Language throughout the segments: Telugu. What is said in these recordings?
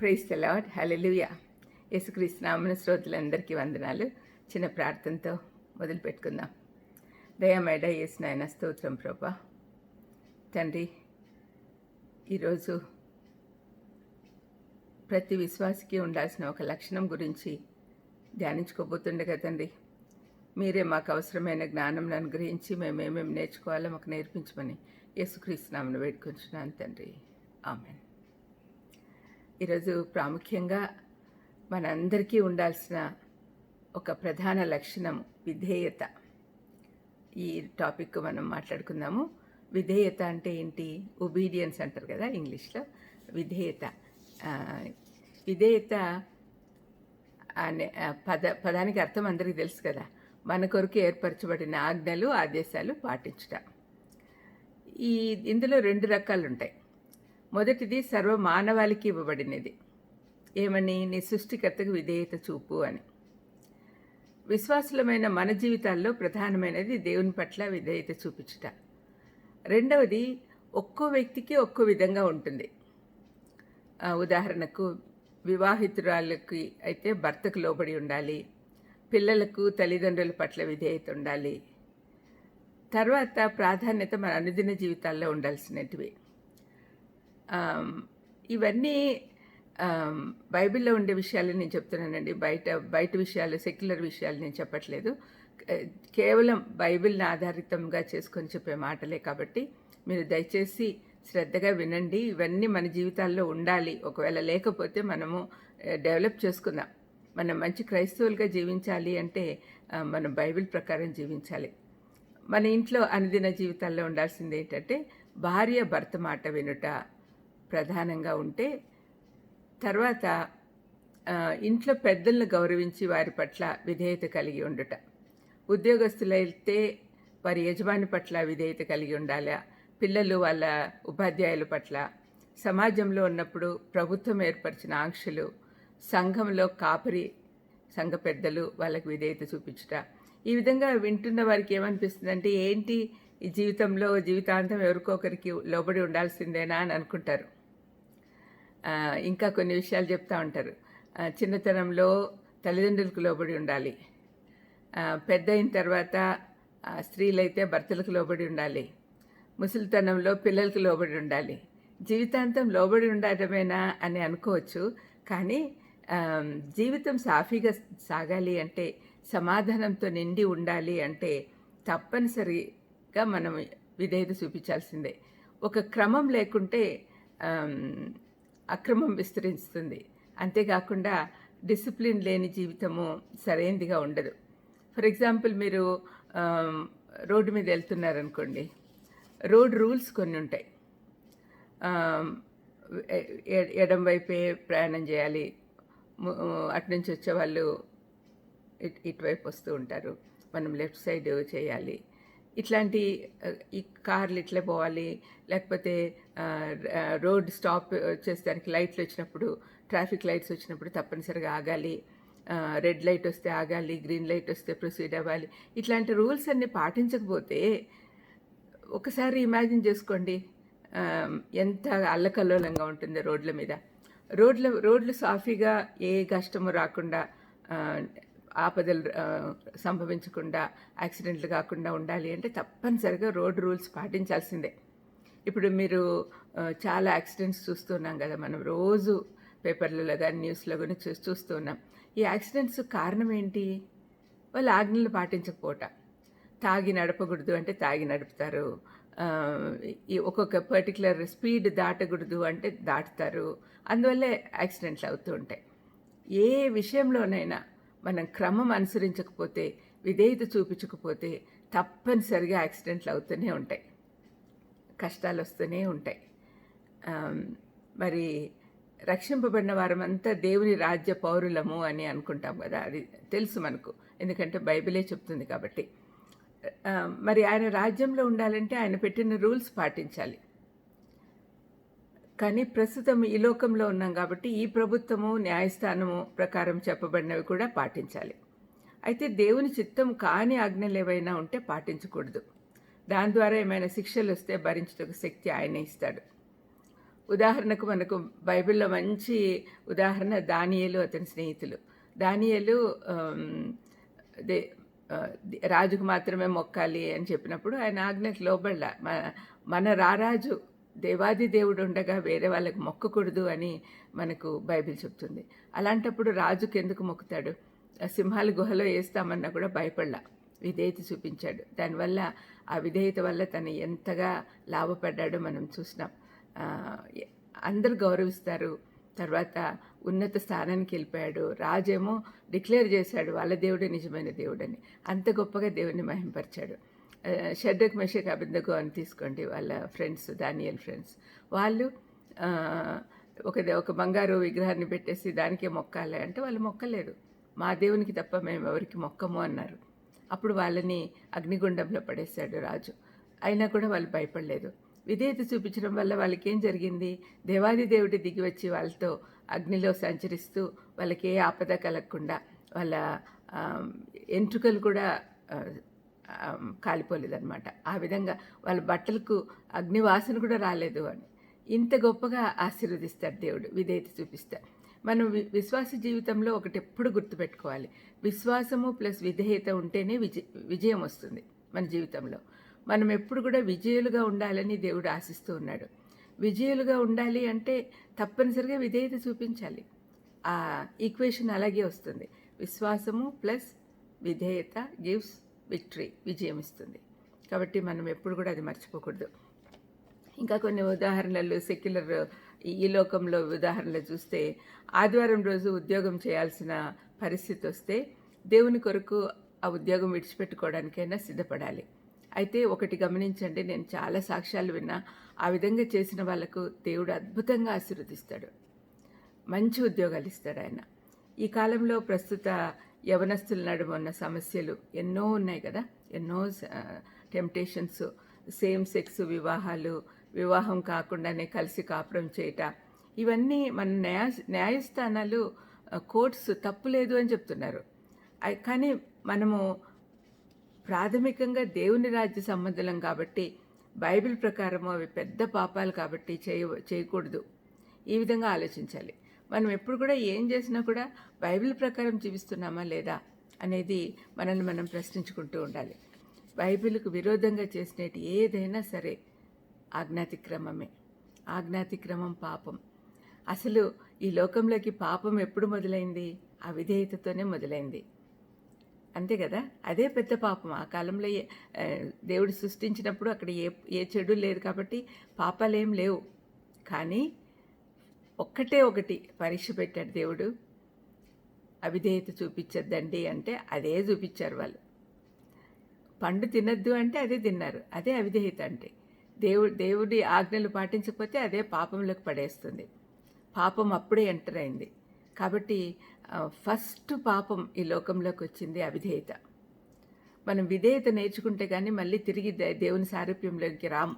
ప్రైజ్ ద లాడ్ హల్లెలూయా శ్రోతులందరికీ వందనాలు. చిన్న ప్రార్థనతో మొదలు పెట్టుకుందాం. దయామేడ యేసు నాయన స్తోత్రం ప్రభా. తండ్రి ఈరోజు ప్రతి విశ్వాసికి ఉండాల్సిన ఒక లక్షణం గురించి ధ్యానించుకోబోతుండగా తండ్రి మీరే మాకు అవసరమైన జ్ఞానం అనుగ్రహించి మేమేమేమి నేర్చుకోవాలో మాకు నేర్పించమని యేసుక్రీస్తునామను వేడుకుంటున్నాను తండ్రి. ఆమెన్. ఈరోజు ప్రాముఖ్యంగా మనందరికీ ఉండాల్సిన ఒక ప్రధాన లక్షణం విధేయత. ఈ టాపిక్ మనం మాట్లాడుకుందాము. విధేయత అంటే ఏంటి? ఒబీడియన్స్ అంటారు కదా ఇంగ్లీష్లో. విధేయత. విధేయత అనే పద పదానికి అర్థం అందరికీ తెలుసు కదా. మన కొరకు ఏర్పరచబడిన ఆజ్ఞలు ఆదేశాలు పాటించుట. ఈ ఇందులో రెండు రకాలు ఉంటాయి మొదటిది సర్వ మానవాళికి ఇవ్వబడినది. ఏమని? నీ సృష్టికర్తకు విధేయత చూపు అని. విశ్వాసులమైన మన జీవితాల్లో ప్రధానమైనది దేవుని పట్ల విధేయత చూపించుట. రెండవది ఒక్కో వ్యక్తికి ఒక్కో విధంగా ఉంటుంది. ఉదాహరణకు వివాహితురాలకి అయితే భర్తకు లోబడి ఉండాలి. పిల్లలకు తల్లిదండ్రుల పట్ల విధేయత ఉండాలి. తర్వాత ప్రాధాన్యత మన అనుదిన జీవితాల్లో ఉండాల్సినటివి. ఇవన్నీ బైబిల్లో ఉండే విషయాలు నేను చెప్తున్నానండి. బయట బయట విషయాలు సెక్యులర్ విషయాలు నేను చెప్పట్లేదు. కేవలం బైబిల్ని ఆధారితంగా చేసుకొని చెప్పే మాటలే కాబట్టి మీరు దయచేసి శ్రద్ధగా వినండి. ఇవన్నీ మన జీవితాల్లో ఉండాలి. ఒకవేళ లేకపోతే మనము డెవలప్ చేసుకుందాం. మనం మంచి క్రైస్తవులుగా జీవించాలి అంటే మనం బైబిల్ ప్రకారం జీవించాలి. మన ఇంట్లో అనుదిన జీవితాల్లో ఉండాల్సింది ఏంటంటే భార్య భర్త మాట వినుట ప్రధానంగా ఉంటే తర్వాత ఇంట్లో పెద్దలను గౌరవించి వారి పట్ల విధేయత కలిగి ఉండుట. ఉద్యోగస్తులైతే వారి యజమాని పట్ల విధేయత కలిగి ఉండాలి? పిల్లలు వాళ్ళ ఉపాధ్యాయుల పట్ల. సమాజంలో ఉన్నప్పుడు ప్రభుత్వం ఏర్పరిచిన ఆంక్షలు సంఘంలో కాపరి సంఘ పెద్దలు వాళ్ళకి విధేయత చూపించుట. ఈ విధంగా వింటున్న వారికి ఏమనిపిస్తుంది అంటే ఏంటి ఈ జీవితంలో జీవితాంతం ఎవరికొకరికి లోబడి ఉండాల్సిందేనా అని అనుకుంటారు. ఇంకా కొన్ని విషయాలు చెప్తూ ఉంటారు. చిన్నతనంలో తల్లిదండ్రులకు లోబడి ఉండాలి. పెద్ద అయిన తర్వాత స్త్రీలైతే భర్తలకు లోబడి ఉండాలి. ముసలితనంలో పిల్లలకు లోబడి ఉండాలి. జీవితాంతం లోబడి ఉండటమేనా అని అనుకోవచ్చు. కానీ జీవితం సాఫీగా సాగాలి అంటే సమాధానంతో నిండి ఉండాలి అంటే తప్పనిసరిగా మనం విధేయత చూపించాల్సిందే. ఒక క్రమం లేకుంటే అక్రమం విస్తరిస్తుంది. అంతేకాకుండా డిసిప్లిన్ లేని జీవితము సరైనదిగా ఉండదు. ఫర్ ఎగ్జాంపుల్ మీరు రోడ్డు మీద వెళ్తున్నారనుకోండి. రోడ్ రూల్స్ కొన్ని ఉంటాయి. ఎడం వైపే ప్రయాణం చేయాలి. ము- అటు నుంచి వచ్చే వాళ్ళు ఇట్ ఇటువైపు వస్తూ ఉంటారు. మనం లెఫ్ట్ సైడ్ చేయాలి. ఇట్లాంటి ఈ కార్లు ఇట్లే పోవాలి. లేకపోతే రోడ్ స్టాప్ చేసేదానికి లైట్లు వచ్చినప్పుడు ట్రాఫిక్ లైట్స్ వచ్చినప్పుడు తప్పనిసరిగా ఆగాలి. రెడ్ లైట్ వస్తే ఆగాలి గ్రీన్ లైట్ వస్తే ప్రొసీడ్ అవ్వాలి. ఇట్లాంటి రూల్స్ అన్నీ పాటించకపోతే ఒకసారి ఇమాజిన్ చేసుకోండి. ఎంత అల్లకల్లోలంగా ఉంటుంది రోడ్ల మీద. రోడ్ల రోడ్లు సాఫీగా ఏ కష్టము రాకుండా ఆపదలు సంభవించకుండా యాక్సిడెంట్లు కాకుండా ఉండాలి అంటే తప్పనిసరిగా రోడ్ రూల్స్ పాటించాల్సిందే. ఇప్పుడు మీరు చాలా యాక్సిడెంట్స్ చూస్తున్నాం కదా మనం రోజు పేపర్లలో కానీ న్యూస్లో కానీ చూ చూస్తున్నాం ఈ యాక్సిడెంట్స్ కారణం ఏంటి? వాళ్ళు ఆజ్ఞలు పాటించకపోవట తాగి నడపకూడదు అంటే తాగి నడుపుతారు. ఈ ఒక్కొక్క పర్టికులర్ స్పీడ్ దాటకూడదు అంటే దాటుతారు. అందువల్లే యాక్సిడెంట్లు అవుతూ ఉంటాయి. ఏ విషయంలోనైనా మనం క్రమం అనుసరించకపోతే విధేయత చూపించకపోతే తప్పనిసరిగా యాక్సిడెంట్లు అవుతూనే ఉంటాయి. కష్టాలు వస్తూనే ఉంటాయి మరి రక్షింపబడిన వారమంతా దేవుని రాజ్య పౌరులము అని అనుకుంటాం కదా. అది తెలుసు మనకు. ఎందుకంటే బైబిలే చెప్తుంది కాబట్టి. మరి ఆయన రాజ్యంలో ఉండాలంటే ఆయన పెట్టిన రూల్స్ పాటించాలి. కానీ ప్రస్తుతం ఈ లోకంలో ఉన్నాం కాబట్టి ఈ ప్రభుత్వము న్యాయస్థానము ప్రకారం చెప్పబడినవి కూడా పాటించాలి. అయితే దేవుని చిత్తం కాని ఆజ్ఞలు ఏవైనా ఉంటే పాటించకూడదు. దాని ద్వారా ఏమైనా శిక్షలు వస్తే భరించటకు శక్తి ఆయనే ఇస్తాడు. ఉదాహరణకు మనకు బైబిల్లో మంచి ఉదాహరణ దానియలు అతని స్నేహితులు. దానియలు దే రాజుకు మాత్రమే మొక్కాలి అని చెప్పినప్పుడు ఆయన ఆజ్ఞకు లోబడలా. మన మన రారాజు దేవాది దేవుడు ఉండగా వేరే వాళ్ళకి మొక్కకూడదు అని మనకు బైబిల్ చెప్తుంది. అలాంటప్పుడు రాజుకు ఎందుకు మొక్కుతాడు? ఆ సింహాల గుహలో వేస్తామన్నా కూడా భయపడలా. విధేయత చూపించాడు. దానివల్ల ఆ విధేయత వల్ల తను ఎంతగా లాభపడ్డాడో మనం చూసినాం. అందరు అందరూ గౌరవిస్తారు. తర్వాత ఉన్నత స్థానానికి వెళ్ళిపోయాడు. రాజేమో డిక్లేర్ చేశాడు వాళ్ళ దేవుడే నిజమైన దేవుడని. అంత గొప్పగా దేవుని మహింపరిచాడు. షడ్డక్ మెషక్ అబిందగో అని తీసుకోండి వాళ్ళ ఫ్రెండ్స్ దానియల్ ఫ్రెండ్స్. వాళ్ళు ఒక దే- ఒక బంగారు విగ్రహాన్ని పెట్టేసి దానికే మొక్కాలి అంటే వాళ్ళు మొక్కలేదు మా దేవునికి తప్ప మేము ఎవరికి మొక్కము అన్నారు. అప్పుడు వాళ్ళని అగ్నిగుండంలో పడేశాడు రాజు. అయినా కూడా వాళ్ళు భయపడలేదు. విధేయత చూపించడం వల్ల వాళ్ళకి ఏం జరిగింది? దేవాది దేవుడి దిగి వచ్చి వాళ్ళతో అగ్నిలో సంచరిస్తూ వాళ్ళకి ఏ ఆపద కలగకుండా వాళ్ళ ఎంట్రుకలు కూడా కాలిపోలేదన్నమాట. ఆ విధంగా వాళ్ళ బట్టలకు అగ్నివాసన కూడా రాలేదు అని. ఇంత గొప్పగా ఆశీర్వదిస్తాడు దేవుడు విధేయత చూపిస్తాడు. మనం విశ్వాస జీవితంలో ఒకటి ఎప్పుడు గుర్తుపెట్టుకోవాలి. విశ్వాసము ప్లస్ విధేయత ఉంటేనే విజయ విజయం వస్తుంది మన జీవితంలో. మనం ఎప్పుడు కూడా విజయులుగా ఉండాలని దేవుడు ఆశిస్తూ ఉన్నాడు. విజయులుగా ఉండాలి అంటే తప్పనిసరిగా విధేయత చూపించాలి. ఆ ఈక్వేషన్ అలాగే వస్తుంది. విశ్వాసము ప్లస్ విధేయత గివ్స్ విక్టరీ విజయం ఇస్తుంది కాబట్టి మనం ఎప్పుడు కూడా అది మర్చిపోకూడదు. ఇంకా కొన్ని ఉదాహరణలు సెక్యులర్ ఈ లోకంలో ఉదాహరణలు చూస్తే ఆదివారం రోజు ఉద్యోగం చేయాల్సిన పరిస్థితి వస్తే దేవుని కొరకు ఆ ఉద్యోగం విడిచిపెట్టుకోవడానికైనా సిద్ధపడాలి. అయితే ఒకటి గమనించండి నేను చాలా సాక్ష్యాలు విన్నా ఆ విధంగా చేసిన వాళ్ళకు దేవుడు అద్భుతంగా ఆశీర్వదిస్తాడు. మంచి ఉద్యోగాలు ఇస్తాడు ఆయన. ఈ కాలంలో ప్రస్తుత యవనస్తుల నడుమ ఉన్న సమస్యలు ఎన్నో ఉన్నాయి కదా. ఎన్నో టెంప్టేషన్స్ సేమ్ సెక్స్ వివాహాలు వివాహం కాకుండానే కలిసి కాపురం చేయట. ఇవన్నీ మన న్యాయ న్యాయస్థానాలు కోర్ట్స్ తప్పులేదు అని చెప్తున్నారు. కానీ మనము ప్రాథమికంగా దేవుని రాజ్య సంబంధం కాబట్టి బైబిల్ ప్రకారము అవి పెద్ద పాపాలు కాబట్టి చేయ చేయకూడదు. ఈ విధంగా ఆలోచించాలి. మనం ఎప్పుడు కూడా ఏం చేసినా కూడా బైబిల్ ప్రకారం జీవిస్తున్నామా లేదా అనేది మనల్ని మనం ప్రశ్నించుకుంటూ ఉండాలి. బైబిల్కు విరోధంగా చేసినట్టు ఏదైనా సరే ఆజ్ఞాతిక్రమమే. ఆజ్ఞాతిక్రమం పాపం. అసలు ఈ లోకంలోకి పాపం ఎప్పుడు మొదలైంది? అవిధేయతతోనే మొదలైంది. అంతే కదా? అదే పెద్ద పాపం. ఆ కాలంలో ఏ- దేవుడు సృష్టించినప్పుడు అక్కడ ఏ ఏ చెడు లేదు కాబట్టి పాపాలేం లేవు. కానీ ఒక్కటే ఒకటి పరీక్ష పెట్టాడు దేవుడు. అవిధేయత చూపించద్దండి అంటే అదే చూపించారు వాళ్ళు. పండు తినద్దు అంటే అదే తిన్నారు అదే అవిధేయత అంటే. దేవుడు దేవుడి ఆజ్ఞలు పాటించకపోతే అదే పాపంలోకి పడేస్తుంది. పాపం అప్పుడే ఎంటర్ అయింది. కాబట్టి ఫస్ట్ పాపం ఈ లోకంలోకి వచ్చింది అవిధేయత. మనం విధేయత నేర్చుకుంటే కానీ మళ్ళీ తిరిగి దేవుని సారూప్యంలోకి రాం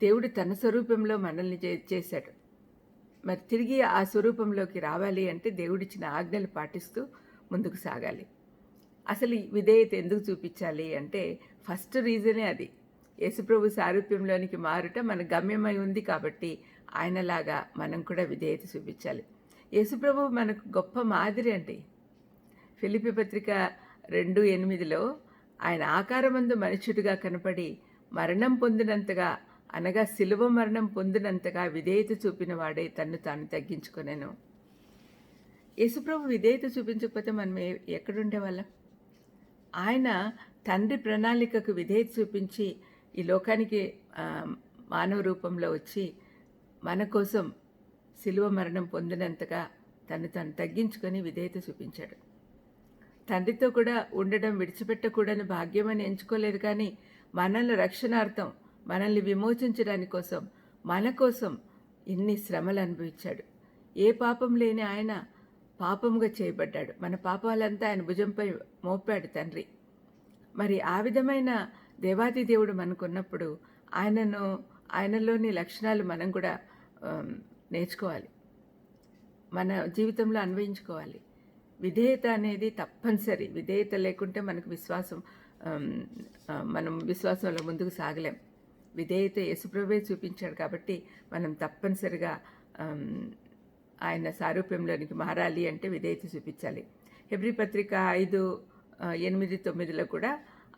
దేవుడు తన స్వరూపంలో మనల్ని చే చేశాడు. మరి తిరిగి ఆ స్వరూపంలోకి రావాలి అంటే దేవుడిచ్చిన ఆజ్ఞలు పాటిస్తూ ముందుకు సాగాలి. అసలు విధేయత ఎందుకు చూపించాలి అంటే ఫస్ట్ రీజనే అది. యేసుప్రభు సారూప్యంలోనికి మారుట మన గమ్యమై ఉంది కాబట్టి ఆయనలాగా మనం కూడా విధేయత చూపించాలి. యేసుప్రభు మనకు గొప్ప మాదిరి అండి. ఫిలిపి పత్రిక రెండు ఎనిమిదిలో ఆయన ఆకారమందు మనుషుడిగా కనపడి మరణం పొందినంతగా అనగా శిలువ మరణం పొందినంతగా విధేయత చూపిన వాడే తన్ను తాను తగ్గించుకునేను. యేసుప్రభు విధేయత చూపించకపోతే మనం ఎక్కడుండే వాళ్ళం ఆయన తండ్రి ప్రణాళికకు విధేయత చూపించి ఈ లోకానికి మానవ రూపంలో వచ్చి మన కోసం శిలువ మరణం పొందినంతగా తను తను తగ్గించుకొని విధేయత చూపించాడు. తండ్రితో కూడా ఉండడం విడిచిపెట్టకూడని భాగ్యమని ఎంచుకోలేదు కానీ మనల్ని రక్షణార్థం మనల్ని విమోచించడానికి కోసం మన కోసం ఇన్ని శ్రమలు అనుభవించాడు. ఏ పాపం లేని ఆయన పాపముగా చేయబడ్డాడు. మన పాపాలంతా ఆయన భుజంపై మోపాడు తండ్రి. మరి ఆ విధమైన దేవాది దేవుడు మనకున్నప్పుడు ఆయనను ఆయనలోని లక్షణాలు మనం కూడా నేర్చుకోవాలి. మన జీవితంలో అన్వయించుకోవాలి. విధేయత అనేది తప్పనిసరి. విధేయత లేకుంటే మనకు విశ్వాసం మనం విశ్వాసంలో ముందుకు సాగలేం. విధేయత యేసుప్రభే చూపించాడు కాబట్టి మనం తప్పనిసరిగా ఆయన సారూప్యంలోనికి మారాలి అంటే విధేయత చూపించాలి. హెబ్రి పత్రిక ఐదు ఎనిమిది తొమ్మిదిలో కూడా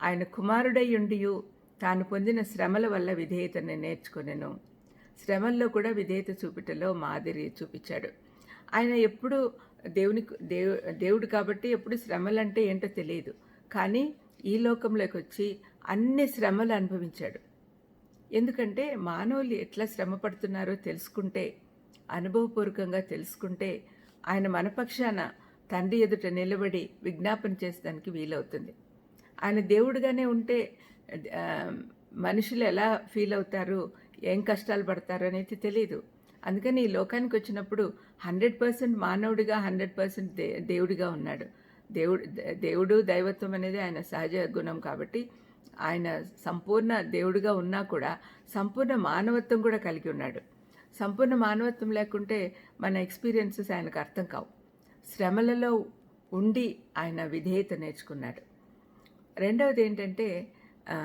ఆయన కుమారుడై ఉండియు తాను పొందిన శ్రమల వల్ల విధేయతను నేర్చుకునేను. శ్రమల్లో కూడా విధేయత చూపిటలో మాదిరి చూపించాడు. ఆయన ఎప్పుడు దేవుని దేవు దేవుడు కాబట్టి ఎప్పుడు శ్రమలు అంటే ఏంటో తెలియదు కానీ ఈ లోకంలోకి వచ్చి అన్ని శ్రమలు అనుభవించాడు. ఎందుకంటే మానవులు ఎట్లా శ్రమ పడుతున్నారో తెలుసుకుంటే అనుభవపూర్వకంగా తెలుసుకుంటే ఆయన మనపక్షాన తండ్రి ఎదుట నిలబడి విజ్ఞాపన చేసడానికి వీలవుతుంది. ఆయన దేవుడుగానే ఉంటే మనుషులు ఎలా ఫీల్ అవుతారు ఏం కష్టాలు పడతారు అనేది తెలియదు అందుకని ఈ లోకానికి వచ్చినప్పుడు హండ్రెడ్ పర్సెంట్ మానవుడిగా హండ్రెడ్ పర్సెంట్ దే దేవుడిగా ఉన్నాడు. దేవుడు దేవుడు దైవత్వం అనేది ఆయన సహజ గుణం కాబట్టి ఆయన సంపూర్ణ దేవుడిగా ఉన్నా కూడా సంపూర్ణ మానవత్వం కూడా కలిగి ఉన్నాడు. సంపూర్ణ మానవత్వం లేకుంటే మన ఎక్స్పీరియన్సెస్ ఆయనకు అర్థం కావు. శ్రమలలో ఉండి ఆయన విధేయత నేర్చుకున్నాడు. రెండవది ఏంటంటే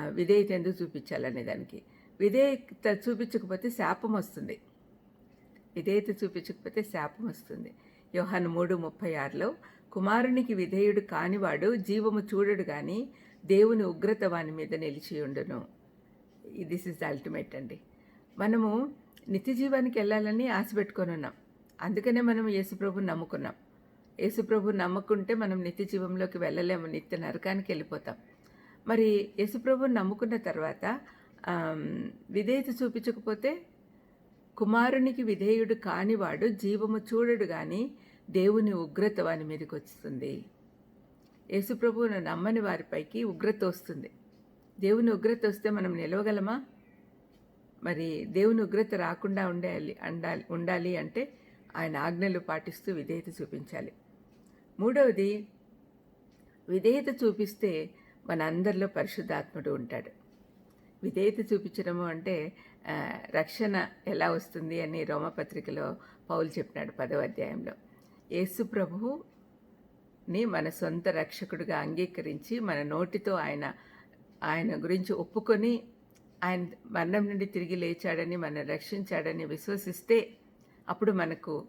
విధేయత ఎందుకు చూపించాలనే దానికి. విధేయత చూపించకపోతే శాపం వస్తుంది. విధేయత చూపించకపోతే శాపం వస్తుంది. యోహాను మూడు ముప్పై ఆరులో కుమారునికి విధేయుడు కానివాడు జీవము చూడడు కానీ దేవుని ఉగ్రత వాని మీద నిలిచి ఉండును. దిస్ ఇస్ అల్టిమేట్ అండి. మనము నిత్య జీవానికి వెళ్ళాలని ఆశ పెట్టుకొని ఉన్నాం. అందుకనే మనం యేసుప్రభుని నమ్ముకున్నాం. యేసుప్రభు నమ్ముకుంటే మనం నిత్య జీవంలోకి వెళ్ళలేము నిత్య నరకానికి వెళ్ళిపోతాం. మరి యేసుప్రభుని నమ్ముకున్న తర్వాత విధేయత చూపించకపోతే కుమారునికి విధేయుడు కానివాడు జీవము చూడడు కానీ దేవుని ఉగ్రత వాని మీదకి వస్తుంది యేసుప్రభువును నమ్మని వారిపైకి ఉగ్రత వస్తుంది. దేవుని ఉగ్రత వస్తే మనం నిలవగలమా? మరి దేవుని ఉగ్రత రాకుండా ఉండాలి ఉండాలి ఉండాలి అంటే ఆయన ఆజ్ఞలు పాటిస్తూ విధేయత చూపించాలి. మూడవది విధేయత చూపిస్తే మన అందరిలో పరిశుద్ధాత్ముడు ఉంటాడు. విధేయత చూపించడము అంటే రక్షణ ఎలా వస్తుంది అని రోమపత్రికలో పౌలు చెప్పినాడు పదవ అధ్యాయంలో. యేసు ని మన సొంత రక్షకుడిగా అంగీకరించి మన నోటితో ఆయన ఆయన గురించి ఒప్పుకొని ఆయన మరణం నుండి తిరిగి లేచాడని మనం రక్షించాడని విశ్వసిస్తే అప్పుడు మనకు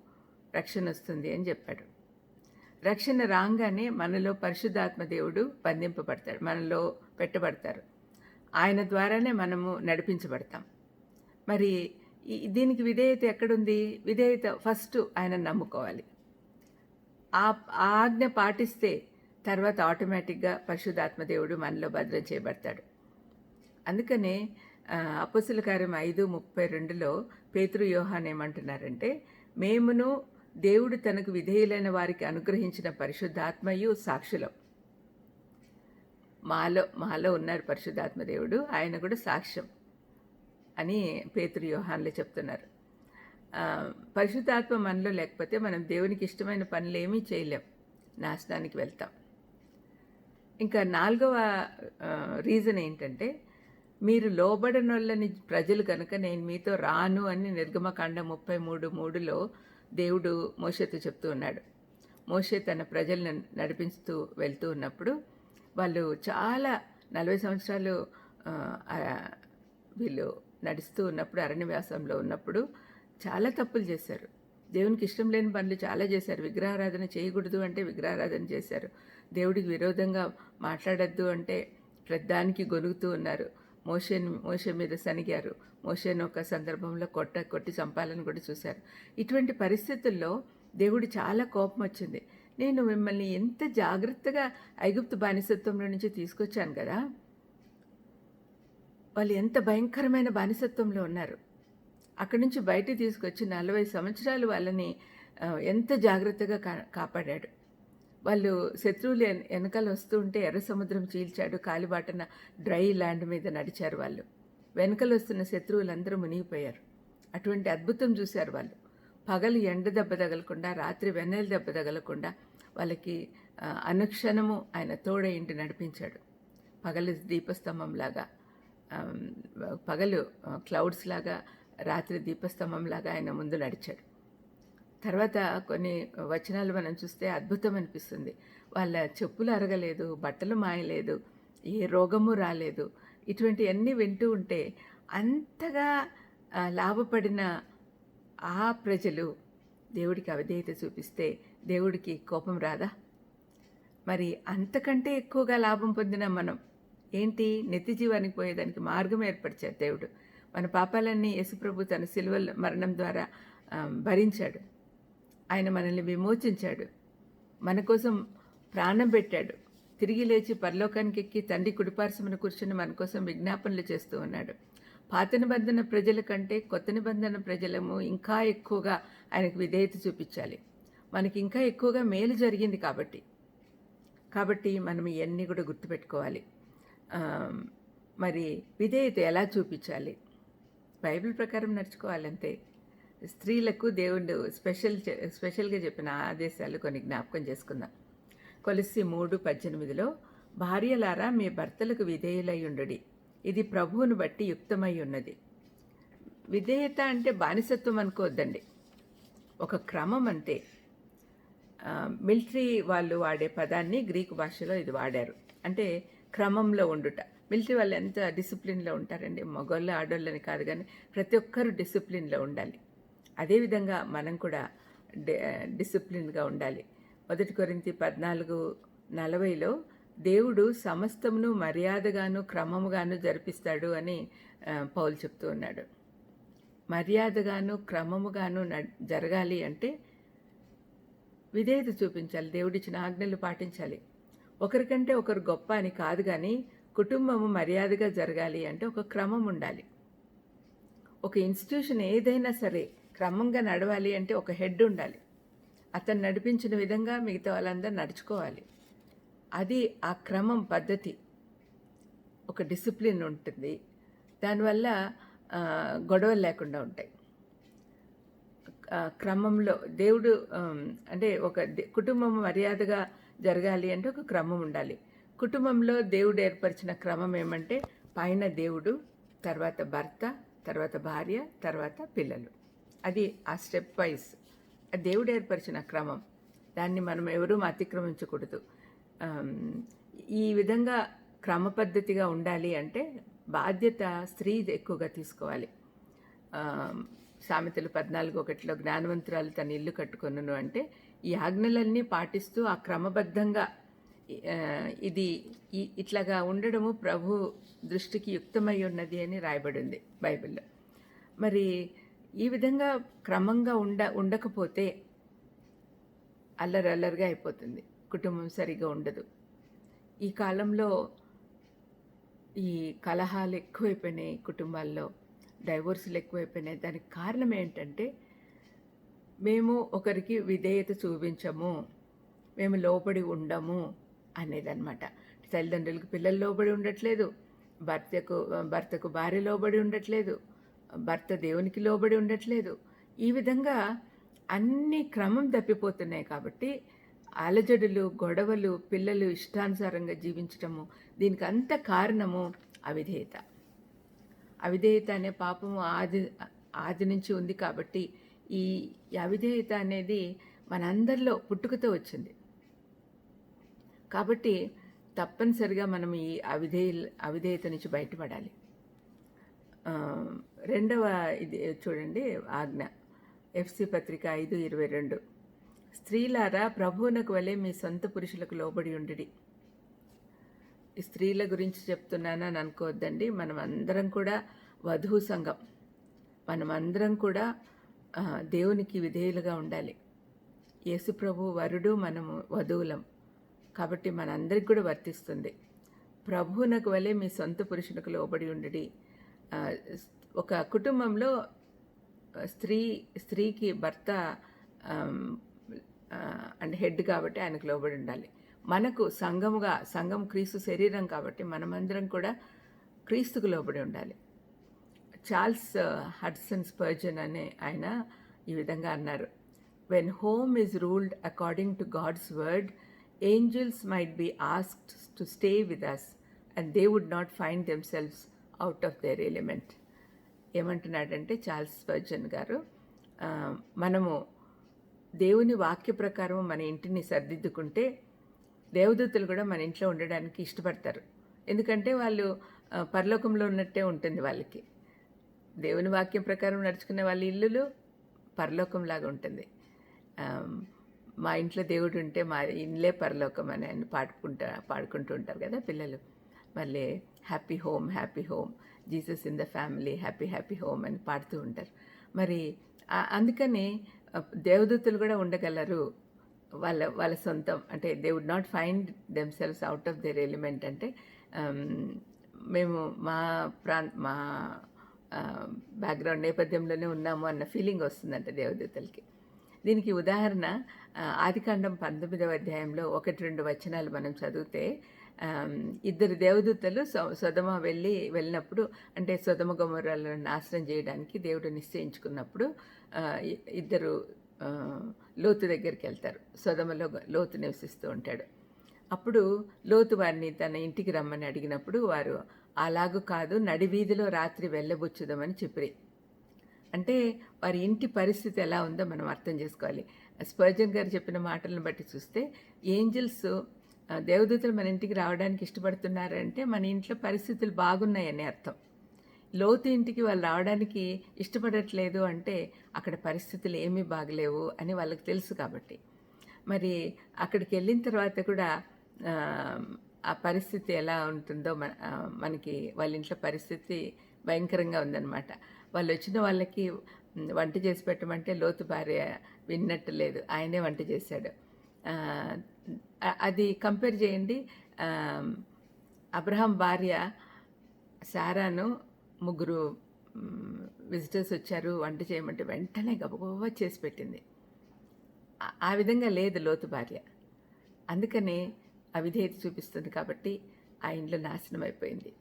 రక్షణ వస్తుంది అని చెప్పాడు. రక్షణ రాగానే మనలో పరిశుద్ధాత్మ దేవుడు బంధింపబడతాడు మనలో పెట్టబడతారు. ఆయన ద్వారానే మనము నడిపించబడతాం. మరి ఈ- దీనికి విధేయత ఎక్కడుంది? విధేయత ఫస్ట్ ఆయన నమ్ముకోవాలి. ఆ ఆజ్ఞ పాటిస్తే తర్వాత ఆటోమేటిక్గా పరిశుద్ధాత్మదేవుడు మనలో భద్రం చేయబడతాడు. అందుకనే అపసుల కార్యం ఐదు ముప్పై రెండులో పేతురు యోహాన్ ఏమంటున్నారంటే మేమును దేవుడు తనకు విధేయులైన వారికి అనుగ్రహించిన పరిశుద్ధాత్మయు సాక్షులం. మాలో మాలో ఉన్నాడు పరిశుద్ధాత్మ దేవుడు ఆయన కూడా సాక్ష్యం అని పేతురు యోహాన్లు చెప్తున్నారు. పరిశుద్ధాత్మ మనలో లేకపోతే మనం దేవునికి ఇష్టమైన పనులు ఏమీ చేయలేం. నాశనానికి వెళ్తాం. ఇంకా నాలుగవ రీజన్ ఏంటంటే మీరు లోబడనొల్లని ప్రజలు కనుక నేను మీతో రాను అని నిర్గమకాండ ముప్పై మూడు మూడులో దేవుడు మోషతో చెప్తూ ఉన్నాడు. మోషే తన ప్రజలను నడిపిస్తూ వెళ్తూ ఉన్నప్పుడు వాళ్ళు చాలా నలభై సంవత్సరాలు వీళ్ళు నడుస్తూ ఉన్నప్పుడు అరణ్యవాసంలో ఉన్నప్పుడు చాలా తప్పులు చేశారు. దేవునికి ఇష్టం లేని పనులు చాలా చేశారు. విగ్రహారాధన చేయకూడదు అంటే విగ్రహారాధన చేశారు. దేవుడికి విరోధంగా మాట్లాడద్దు అంటే ప్రతిదానికి గొనుగుతూ ఉన్నారు. మోషన్ మోషన్ మీద సనిగారు మోషన్ ఒక సందర్భంలో కొట్ట కొట్టి చంపాలని కూడా చూశారు. ఇటువంటి పరిస్థితుల్లో దేవుడు చాలా కోపం వచ్చింది. నేను మిమ్మల్ని ఎంత జాగ్రత్తగా ఐగుప్తు బానిసత్వంలో నుంచి తీసుకొచ్చాను కదా? వాళ్ళు ఎంత భయంకరమైన బానిసత్వంలో ఉన్నారు. అక్కడి నుంచి బయట తీసుకొచ్చి నలభై సంవత్సరాలు వాళ్ళని ఎంత జాగ్రత్తగా కా కాపాడాడు. వాళ్ళు శత్రువులు వెనకాల వస్తూ ఉంటే ఎర్ర సముద్రం చీల్చాడు కాలిబాటన డ్రై ల్యాండ్ మీద నడిచారు వాళ్ళు. వెనకలు వస్తున్న శత్రువులందరూ మునిగిపోయారు. అటువంటి అద్భుతం చూశారు వాళ్ళు. పగలు ఎండ దెబ్బ తగలకుండా రాత్రి వెన్నెల దెబ్బ తగలకుండా వాళ్ళకి అనుక్షణము ఆయన తోడ ఇంటి నడిపించాడు. పగలు దీపస్తంభంలాగా పగలు క్లౌడ్స్ లాగా రాత్రి దీపస్తంభంలాగా ఆయన ముందు నడిచాడు. తర్వాత కొన్ని వచనాలు మనం చూస్తే అద్భుతం అనిపిస్తుంది వాళ్ళ చెప్పులు అరగలేదు బట్టలు మాయలేదు ఏ రోగము రాలేదు. ఇటువంటివన్నీ వింటూ ఉంటే అంతగా లాభపడిన ఆ ప్రజలు దేవుడికి అవిధేయత చూపిస్తే దేవుడికి కోపం రాదా? మరి అంతకంటే ఎక్కువగా లాభం పొందిన మనం ఏంటి? నిత్య జీవానికి పోయేదానికి మార్గం ఏర్పరిచారు దేవుడు. మన పాపాలన్నీ యేసుప్రభు తన సిలువ మరణం ద్వారా భరించాడు. ఆయన మనల్ని విమోచించాడు. మన కోసం ప్రాణం పెట్టాడు. తిరిగి లేచి పరలోకానికి ఎక్కి తండ్రి కుడిపార్శ్వమున కూర్చుని మన కోసం విజ్ఞాపనలు చేస్తూ ఉన్నాడు. పాత నిబంధన ప్రజల కంటే కొత్త నిబంధన ప్రజలము ఇంకా ఎక్కువగా ఆయనకు విధేయత చూపించాలి. మనకి ఇంకా ఎక్కువగా మేలు జరిగింది కాబట్టి. కాబట్టి మనం ఇవన్నీ కూడా గుర్తుపెట్టుకోవాలి. మరి విధేయత ఎలా చూపించాలి? బైబిల్ ప్రకారం నడుచుకోవాలంతే స్త్రీలకు దేవుడు స్పెషల్ చే- స్పెషల్గా చెప్పిన ఆదేశాలు కొన్ని జ్ఞాపకం చేసుకుందాం. కొలిసి మూడు పద్దెనిమిదిలో భార్యలారా మీ భర్తలకు విధేయులై ఉండుడి. ఇది ప్రభువును బట్టి యుక్తమై ఉన్నది. విధేయత అంటే బానిసత్వం అనుకోవద్దండి. ఒక క్రమం అంతే. మిలిటరీ వాళ్ళు వాడే పదాన్ని గ్రీకు భాషలో ఇది వాడారు. అంటే క్రమంలో ఉండుట. మిలిటరీ వాళ్ళు ఎంత డిసిప్లిన్లో ఉంటారండి? మగోళ్ళు ఆడోళ్ళని కాదు కానీ ప్రతి ఒక్కరూ డిసిప్లిన్లో ఉండాలి. అదేవిధంగా మనం కూడా డిసిప్లిన్గా ఉండాలి. మొదటి కొరింతి పద్నాలుగు నలభైలో దేవుడు సమస్తమును మర్యాదగాను క్రమముగాను జరిపిస్తాడు అని పౌలు చెప్తూ ఉన్నాడు. మర్యాదగాను క్రమముగాను న- జరగాలి అంటే విధేయత చూపించాలి. దేవుడిచ్చిన ఆజ్ఞలు పాటించాలి. ఒకరికంటే ఒకరు గొప్ప అని కాదు కానీ కుటుంబము మర్యాదగా జరగాలి అంటే ఒక క్రమం ఉండాలి. ఒక ఇన్స్టిట్యూషన్ ఏదైనా సరే క్రమంగా నడవాలి అంటే ఒక హెడ్ ఉండాలి. అతను నడిపించిన విధంగా మిగతా వాళ్ళందరూ నడుచుకోవాలి. అది ఆ క్రమం పద్ధతి. ఒక డిసిప్లిన్ ఉంటుంది. దానివల్ల గొడవలు లేకుండా ఉంటాయి. క్రమంలో దేవుడు అంటే ఒక కుటుంబం మర్యాదగా జరగాలి అంటే ఒక క్రమం ఉండాలి. కుటుంబంలో దేవుడు ఏర్పరిచిన క్రమం ఏమంటే పైన దేవుడు తర్వాత భర్త తర్వాత భార్య తర్వాత పిల్లలు. అది ఆ స్టెప్ వైజ్ దేవుడు ఏర్పరిచిన క్రమం. దాన్ని మనం ఎవరూ అతిక్రమించకూడదు. ఈ విధంగా క్రమ పద్ధతిగా ఉండాలి అంటే బాధ్యత స్త్రీ ఎక్కువగా తీసుకోవాలి. సామెతలు పద్నాలుగు ఒకటిలో జ్ఞానవంతురాలు తన ఇల్లు కట్టుకొనును అంటే ఈ ఆజ్ఞలన్నీ పాటిస్తూ ఆ క్రమబద్ధంగా ఇది ఇట్లాగా ఉండడము ప్రభు దృష్టికి యుక్తమై ఉన్నది అని రాయబడి ఉంది బైబిల్లో. మరి ఈ విధంగా క్రమంగా ఉండ ఉండకపోతే అల్లరల్లరిగా అయిపోతుంది. కుటుంబం సరిగా ఉండదు. ఈ కాలంలో ఈ కలహాలు ఎక్కువైపోయినాయి కుటుంబాల్లో డైవోర్సులు ఎక్కువైపోయినాయి. దానికి కారణం ఏంటంటే మేము ఒకరికి విధేయత చూపించము మేము లోబడి ఉండము అనేదన్నమాట. తల్లిదండ్రులకు పిల్లలు లోబడి ఉండట్లేదు. భర్తకు భర్తకు భార్య లోబడి ఉండట్లేదు. భర్త దేవునికి లోబడి ఉండట్లేదు. ఈ విధంగా అన్ని క్రమం తప్పిపోతున్నాయి కాబట్టి అలజడులు గొడవలు పిల్లలు ఇష్టానుసారంగా జీవించటము దీనికి అంత కారణము అవిధేయత. అవిధేయత అనే పాపము ఆది ఆది నుంచి ఉంది కాబట్టి ఈ అవిధేయత అనేది మనందరిలో పుట్టుకతో వచ్చింది. కాబట్టి తప్పనిసరిగా మనం ఈ అవిధేయ అవిధేయత నుంచి బయటపడాలి. రెండవ ఇది చూడండి ఆజ్ఞ. ఎఫ్సి పత్రిక ఐదు ఇరవై రెండు. స్త్రీలారా ప్రభువునకు వలె మీ సొంత పురుషులకు లోబడి ఉండిడి. స్త్రీల గురించి చెప్తున్నానని అనుకోవద్దండి. మనం అందరం కూడా వధువు సంఘం. మనం అందరం కూడా దేవునికి విధేయులుగా ఉండాలి. యేసు ప్రభు వరుడు మనము వధువులం. కాబట్టి మనందరికి కూడా వర్తిస్తుంది. ప్రభువునకు వలె మీ సొంత పురుషునికి లోబడి ఉండడి. ఒక కుటుంబంలో స్త్రీ స్త్రీకి భర్త అండ్ అంటే హెడ్ కాబట్టి ఆయనకు లోబడి ఉండాలి. మనకు సంఘముగా సంఘం క్రీస్తు శరీరం కాబట్టి మనమందరం కూడా క్రీస్తుకు లోబడి ఉండాలి. చార్ల్స్ హడ్సన్ స్పర్జన్ అనే ఆయన ఈ విధంగా అన్నారు. When home is ruled according to God's word angels might be asked to stay with us and they would not find themselves out of their element ఏమంటున్నాడంటే చార్ల్స్ స్పర్జన్ గారు మనము దేవుని వాక్య ప్రకారం మన ఇంటిని సర్దిద్దుకుంటే దేవదూతలు కూడా మన ఇంట్లో ఉండడానికి ఇష్టపడతారు. ఎందుకంటే వాళ్ళు పరలోకంలో ఉన్నట్టే ఉంటుంది వాళ్ళకి. దేవుని వాక్యం ప్రకారం నడుచుకునే వాళ్ళ ఇల్లులు పరలోకంలాగా ఉంటుంది. మా ఇంట్లో దేవుడు ఉంటే మా ఇల్లే పరలోకం అని ఆయన పాడుకుంటా పాడుకుంటూ ఉంటారు కదా పిల్లలు. మళ్ళీ happy home happy home Jesus in the family happy happy home అని పాడుతూ ఉంటారు. మరి అందుకని దేవదూతలు కూడా ఉండగలరు. వాళ్ళ వాళ్ళ సొంతం అంటే they would not find themselves out of their element అంటే um, మేము మా ప్రాంత మా బ్యాక్గ్రౌండ్ నేపథ్యంలోనే ఉన్నాము అన్న ఫీలింగ్ వస్తుందంట దేవదూతలకి. దీనికి ఉదాహరణ ఆదికాండం పంతొమ్మిదవ అధ్యాయంలో ఒకటి రెండు వచనాలు మనం చదివితే ఇద్దరు దేవదూతలు సొ- సొదమ వెళ్ళి వెళ్ళినప్పుడు అంటే సొదమ గుమ్మరాలను నాశనం చేయడానికి దేవుడు నిశ్చయించుకున్నప్పుడు ఇద్దరు లోతు దగ్గరికి వెళ్తారు. సొదమలో లోతు నివసిస్తూ ఉంటాడు. అప్పుడు లోతు వారిని తన ఇంటికి రమ్మని అడిగినప్పుడు వారు అలాగూ కాదు నడివీధిలో రాత్రి వెళ్ళబుచ్చుదామని చెప్పిరి. అంటే వారి ఇంటి పరిస్థితి ఎలా ఉందో మనం అర్థం చేసుకోవాలి. స్పర్జన్ గారు చెప్పిన మాటలను బట్టి చూస్తే ఏంజల్స్ దేవదూతలు మన ఇంటికి రావడానికి ఇష్టపడుతున్నారంటే మన ఇంట్లో పరిస్థితులు బాగున్నాయని అర్థం. లోతు ఇంటికి వాళ్ళు రావడానికి ఇష్టపడట్లేదు అంటే అక్కడ పరిస్థితులు ఏమీ బాగలేవు అని వాళ్ళకి తెలుసు కాబట్టి. మరి అక్కడికి వెళ్ళిన తర్వాత కూడా ఆ, పరిస్థితి ఎలా ఉంటుందో మన మనకి వాళ్ళ ఇంట్లో పరిస్థితి భయంకరంగా ఉందన్నమాట. వాళ్ళు వచ్చిన వాళ్ళకి వంట చేసి పెట్టమంటే లోతు భార్య విన్నట్టు లేదు. ఆయనే వంట చేశాడు. అది కంపేర్ చేయండి. అబ్రహం అబ్రహాం భార్య సారాను ముగ్గురు విజిటర్స్ వచ్చారు వంట చేయమంటే వెంటనే గబగబా చేసి పెట్టింది. ఆ- ఆ విధంగా లేదు లోతు భార్య. అందుకనే అవిధేయత చూపిస్తుంది కాబట్టి ఆ ఇంట్లో నాశనం అయిపోయింది.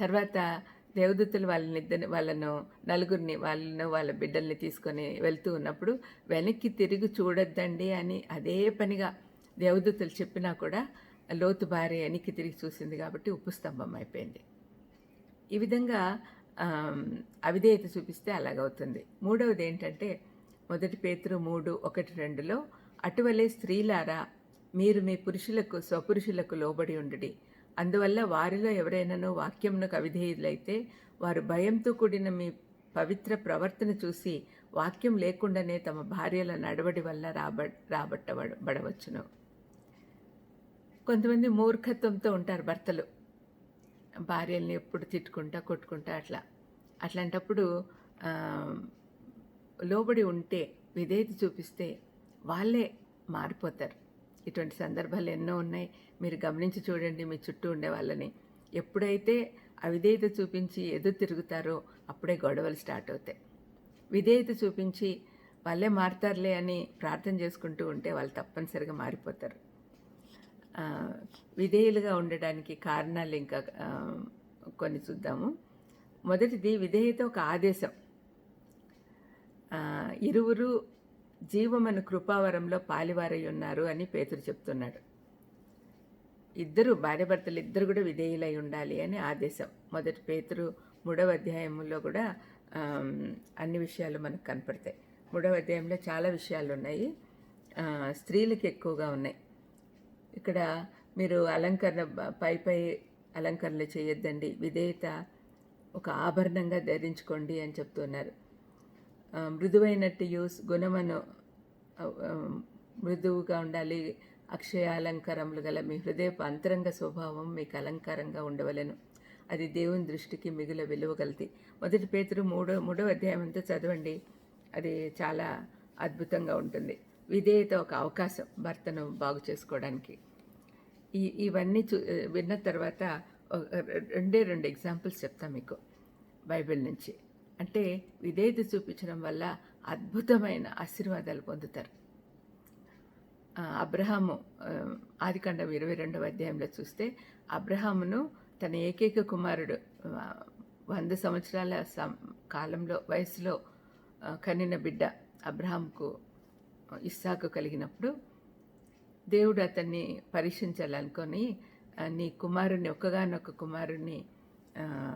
తర్వాత దేవదూతలు వాళ్ళని ఇద్దరిని వాళ్ళను నలుగురిని వాళ్ళను వాళ్ళ బిడ్డల్ని తీసుకొని వెళ్తూ ఉన్నప్పుడు వెనక్కి తిరిగి చూడొద్దండి అని అదే పనిగా దేవదూతలు చెప్పినా కూడా లోతు భార్య వెనక్కి తిరిగి చూసింది కాబట్టి ఉప్పు స్తంభం అయిపోయింది. ఈ విధంగా అవిధేయత చూపిస్తే అలాగవుతుంది. మూడవది ఏంటంటే మొదటి పేతురు మూడు ఒకటి రెండులో అటువలే స్త్రీలారా మీరు మీ పురుషులకు స్వపురుషులకు లోబడి ఉండడి. అందువల్ల వారిలో ఎవరైనానో వాక్యంను కవిధేయులైతే వారు భయంతో కూడిన మీ పవిత్ర ప్రవర్తన చూసి వాక్యం లేకుండానే తమ భార్యల నడవడి వల్ల రాబ రాబట్టబడవచ్చును. కొంతమంది మూర్ఖత్వంతో ఉంటారు భర్తలు. భార్యల్ని ఎప్పుడు తిట్టుకుంటా కొట్టుకుంటా అట్లా. అట్లాంటప్పుడు లోబడి ఉంటే విధేయత చూపిస్తే వాళ్ళే మారిపోతారు. ఇటువంటి సందర్భాలు ఎన్నో ఉన్నాయి. మీరు గమనించి చూడండి మీ చుట్టూ ఉండే వాళ్ళని. ఎప్పుడైతే అవిధేయత చూపించి ఎదురు తిరుగుతారో అప్పుడే గొడవలు స్టార్ట్ అవుతాయి. విధేయత చూపించి వాళ్ళే మారుతారులే అని ప్రార్థన చేసుకుంటూ ఉంటే వాళ్ళు తప్పనిసరిగా మారిపోతారు. విధేయులుగా ఉండడానికి కారణాలు ఇంకా కొన్ని చూద్దాము. మొదటిది విధేయత ఒక ఆదేశం. ఇరువురు జీవమను కృపావరంలో పాలివారై ఉన్నారు అని పేతురు చెప్తున్నాడు. ఇద్దరు భార్యభర్తలు ఇద్దరు కూడా విధేయులై ఉండాలి అని ఆదేశం. మొదటి పేతురు మూడవ అధ్యాయంలో కూడా అన్ని విషయాలు మనకు కనపడతాయి. మూడవ అధ్యాయంలో చాలా విషయాలు ఉన్నాయి. స్త్రీలకు ఎక్కువగా ఉన్నాయి. ఇక్కడ మీరు అలంకరణ పై పై అలంకరణలు చేయొద్దండి. విధేయత ఒక ఆభరణంగా ధరించుకోండి అని చెప్తున్నారు. మృదువైనట్టు యూస్ గుణమను మృదువుగా ఉండాలి. అక్షయ అలంకారములు గల మీ హృదయపు అంతరంగ స్వభావం మీకు అలంకారంగా ఉండవలెను. అది దేవుని దృష్టికి మిగుల విలువగలది మొదటి పేతురు మూడో మూడో అధ్యాయం అంతా చదవండి. అది చాలా అద్భుతంగా ఉంటుంది. విధేయత ఒక అవకాశం భర్తను బాగు చేసుకోవడానికి. ఈ ఇవన్నీ చూ విన్న తర్వాత రెండే రెండు ఎగ్జాంపుల్స్ చెప్తాను మీకు బైబిల్ నుంచి. అంటే విధేయత చూపించడం వల్ల అద్భుతమైన ఆశీర్వాదాలు పొందుతారు. అబ్రహాము ఆదికాండం ఇరవై రెండవ అధ్యాయంలో చూస్తే అబ్రహామును తన ఏకైక కుమారుడు వంద సంవత్సరాల సం- కాలంలో వయసులో కన్నిన కనిన బిడ్డ అబ్రహాంకు ఇస్సాకు కలిగినప్పుడు దేవుడు అతన్ని పరీక్షించాలనుకొని నీ కుమారుణ్ణి ఒక్కగానొక్క కుమారుణ్ణి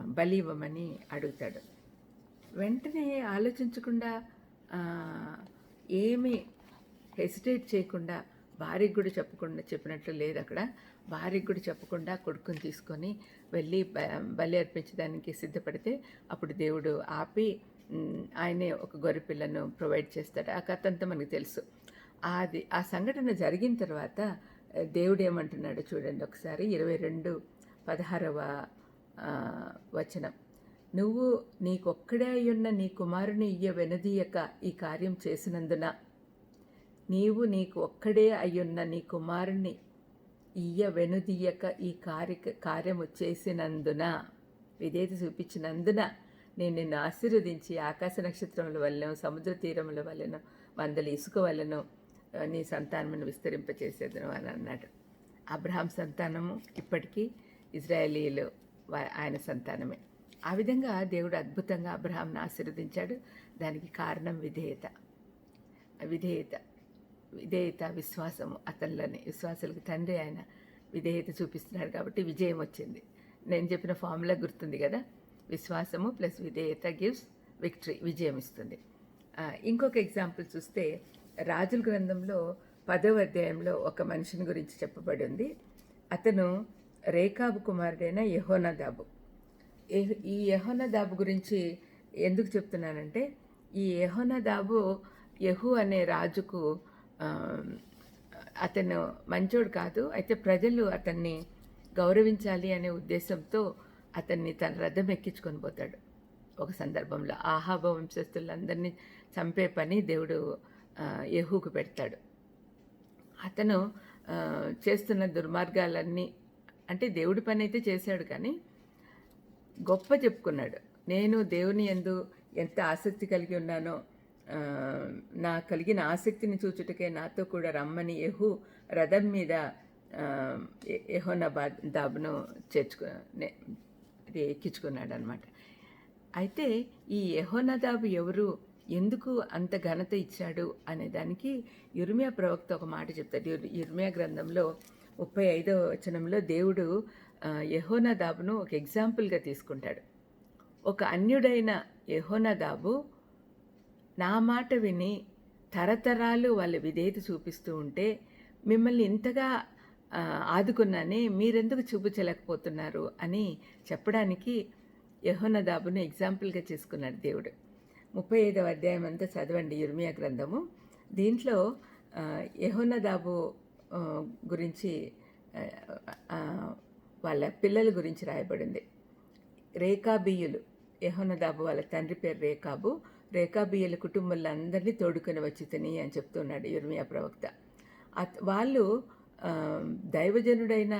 బలి ఇవ్వమని అడుగుతాడు. వెంటనే ఆలోచించకుండా ఏమీ హెసిటేట్ చేయకుండా భార్యకు కూడా చెప్పకుండా చెప్పినట్లు లేదు అక్కడ. భార్యకు కూడా చెప్పకుండా కొడుకుని తీసుకొని వెళ్ళి బలి అర్పించడానికి సిద్ధపడితే అప్పుడు దేవుడు ఆపి ఆయనే ఒక గొర్రె పిల్లను ప్రొవైడ్ చేస్తాడు. ఆ కథ అంతా మనకు తెలుసు. అది ఆ సంఘటన జరిగిన తర్వాత దేవుడు ఏమంటున్నాడు చూడండి ఒకసారి. ఇరవై రెండు పదహారవ వచనం. నువ్వు నీకొక్కడే అయ్యున్న నీ కుమారుని ఇయ్య వెనుదీయక ఈ కార్యం చేసినందున. నీవు నీకు ఒక్కడే అయ్యున్న నీ కుమారుని ఇయ్య వెనుదీయక ఈ కార్య కార్యము చేసినందున. విధేయత చూపించినందున నేను నిన్ను ఆశీర్వదించి ఆకాశ నక్షత్రముల వలన సముద్ర తీరముల వలన వందల ఇసుక వలన నీ సంతానమును విస్తరింపచేసేదను అని అన్నాడు. అబ్రహాం సంతానము ఇప్పటికీ ఇజ్రాయేలీలు ఆయన సంతానమే. ఆ విధంగా దేవుడు అద్భుతంగా అబ్రహాంను ఆశీర్వదించాడు. దానికి కారణం విధేయత. విధేయత. విధేయత విశ్వాసము. అతనిలోని విశ్వాసులకు తండ్రి ఆయన విధేయత చూపిస్తున్నాడు కాబట్టి విజయం వచ్చింది. నేను చెప్పిన ఫార్ములా గుర్తుంది కదా? విశ్వాసము ప్లస్ విధేయత గివ్స్ విక్టరీ విజయం ఇస్తుంది. ఇంకొక ఎగ్జాంపుల్ చూస్తే రాజుల గ్రంథంలో పదవ అధ్యాయంలో ఒక మనిషిని గురించి చెప్పబడి ఉంది. అతను రేఖాబు కుమారుడైన యహోనాదాబు. ఈ యహోనదాబు గురించి ఎందుకు చెప్తున్నానంటే ఈ యహోనదాబు యహు అనే రాజుకు అతను మంచోడు కాదు అయితే ప్రజలు అతన్ని గౌరవించాలి అనే ఉద్దేశంతో అతన్ని తన రథం ఎక్కించుకొని పోతాడు. ఒక సందర్భంలో ఆహాబ వంశస్థులందరినీ చంపే పని దేవుడు యహూకు పెడతాడు. అతను చేస్తున్న దుర్మార్గాలన్నీ అంటే దేవుడి పని అయితే చేశాడు కానీ గొప్ప చెప్పుకున్నాడు. నేను దేవుని ఎందు ఎంత ఆసక్తి కలిగి ఉన్నానో నా కలిగిన ఆసక్తిని చూచుటకే నాతో కూడా రమ్మని యహు రథం మీద యహోనాబాద్ దాబును చేర్చుకు ఇది ఎక్కించుకున్నాడు అనమాట అయితే ఈ యహోనదాబు ఎవరు ఎందుకు అంత ఘనత ఇచ్చాడు అనే దానికి యుర్మియా ప్రవక్త ఒక మాట చెప్తాడు. యుర్మియా గ్రంథంలో ముప్పై ఐదవ వచనంలో దేవుడు యెహోనాదాబును ఒక ఎగ్జాంపుల్గా తీసుకుంటాడు. ఒక అన్యుడైన యెహోనాదాబు నా మాట విని తరతరాలు వాళ్ళ విధేయత చూపిస్తూ ఉంటే మిమ్మల్ని ఇంతగా ఆదుకున్నానే మీరెందుకు చూపించలేకపోతున్నారు అని చెప్పడానికి యహోనదాబును ఎగ్జాంపుల్గా చేసుకున్నాడు దేవుడు. ముప్పై ఐదవ అధ్యాయం అంతా చదవండి ఇర్మియా గ్రంథము. దీంట్లో యహోనదాబు గురించి వాళ్ళ పిల్లల గురించి రాయబడింది. రేఖాబియ్యులు యహోనదాబు వాళ్ళ తండ్రి పేరు రేఖాబు రేఖాబియ్యుల కుటుంబంలో అందరినీ తోడుకొని వచ్చి తిని అని చెప్తున్నాడు యుర్మియా ప్రవక్త. వాళ్ళు దైవజనుడైన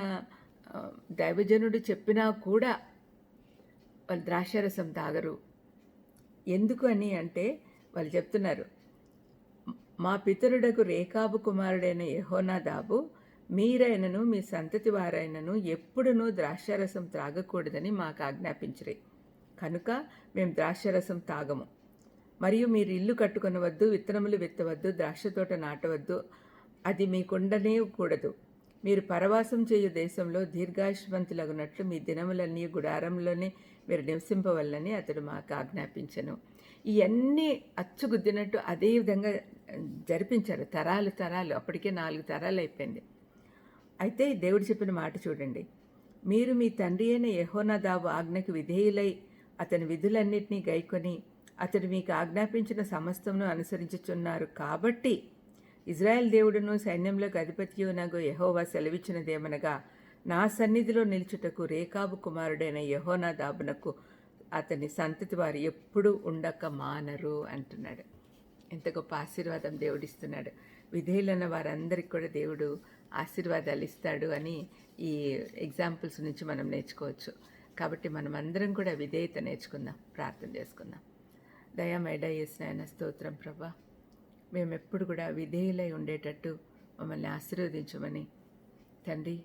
దైవజనుడు చెప్పినా కూడా వాళ్ళు ద్రాక్షారసం తాగరు. ఎందుకు అని అంటే వాళ్ళు చెప్తున్నారు. మా పితరుడకు రేఖాబు కుమారుడైన యెహోనాదాబు మీరైనను మీ సంతతి వారైనను ఎప్పుడునూ ద్రాక్షారసం త్రాగకూడదని మాకు ఆజ్ఞాపించరే. కనుక మేము ద్రాక్షారసం తాగము. మరియు మీరు ఇల్లు కట్టుకొనవద్దు విత్తనములు విత్తవద్దు ద్రాక్ష తోట నాటవద్దు. అది మీకుండనే కూడదు. మీరు పరవాసం చేయు దేశంలో దీర్ఘాయుష్మంతులగునట్లు మీ దినములన్నీ గుడారంలోనే మీరు నివసింపవల్లని అతడు మాకు ఆజ్ఞాపించను. ఇవన్నీ అచ్చుగుద్దినట్టు అదే విధంగా జరిపించారు. తరాలు తరాలు. అప్పటికే నాలుగు తరాలు అయిపోయింది అయితే దేవుడు చెప్పిన మాట చూడండి. మీరు మీ తండ్రి అయిన యహోనాదాబు ఆజ్ఞకు విధేయులై అతని విధులన్నింటినీ గైకొని అతడు మీకు ఆజ్ఞాపించిన సమస్తమును అనుసరించుచున్నారు. కాబట్టి ఇజ్రాయెల్ దేవుడును సైన్యంలోకి అధిపత్యునగు యహోవా సెలవిచ్చినదేమనగా నా సన్నిధిలో నిలుచుటకు రేకాబు కుమారుడైన యహోనాదాబునకు అతని సంతతి వారు ఎప్పుడూ ఉండక మానరు అంటున్నాడు. ఎంత గొప్ప ఆశీర్వాదం దేవుడిస్తున్నాడు విధేయులైన వారందరికీ కూడా దేవుడు ఆశీర్వాదాలు ఇస్తాడు అని ఈ ఎగ్జాంపుల్స్ నుంచి మనం నేర్చుకోవచ్చు. కాబట్టి మనం అందరం కూడా విధేయత నేర్చుకుందాం ప్రార్థన చేసుకుందాం. దయామేడ నాయన స్తోత్రం ప్రభా. మేము ఎప్పుడు కూడా విధేయులై ఉండేటట్టు మమ్మల్ని ఆశీర్వదించమని తండ్రి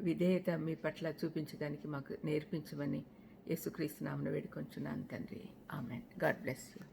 విధేయత మీ పట్ల చూపించడానికి మాకు నేర్పించమని యేసుక్రీస్తు నామను వేడుకొంచున్నాను తండ్రి. ఆమెన్. God bless you.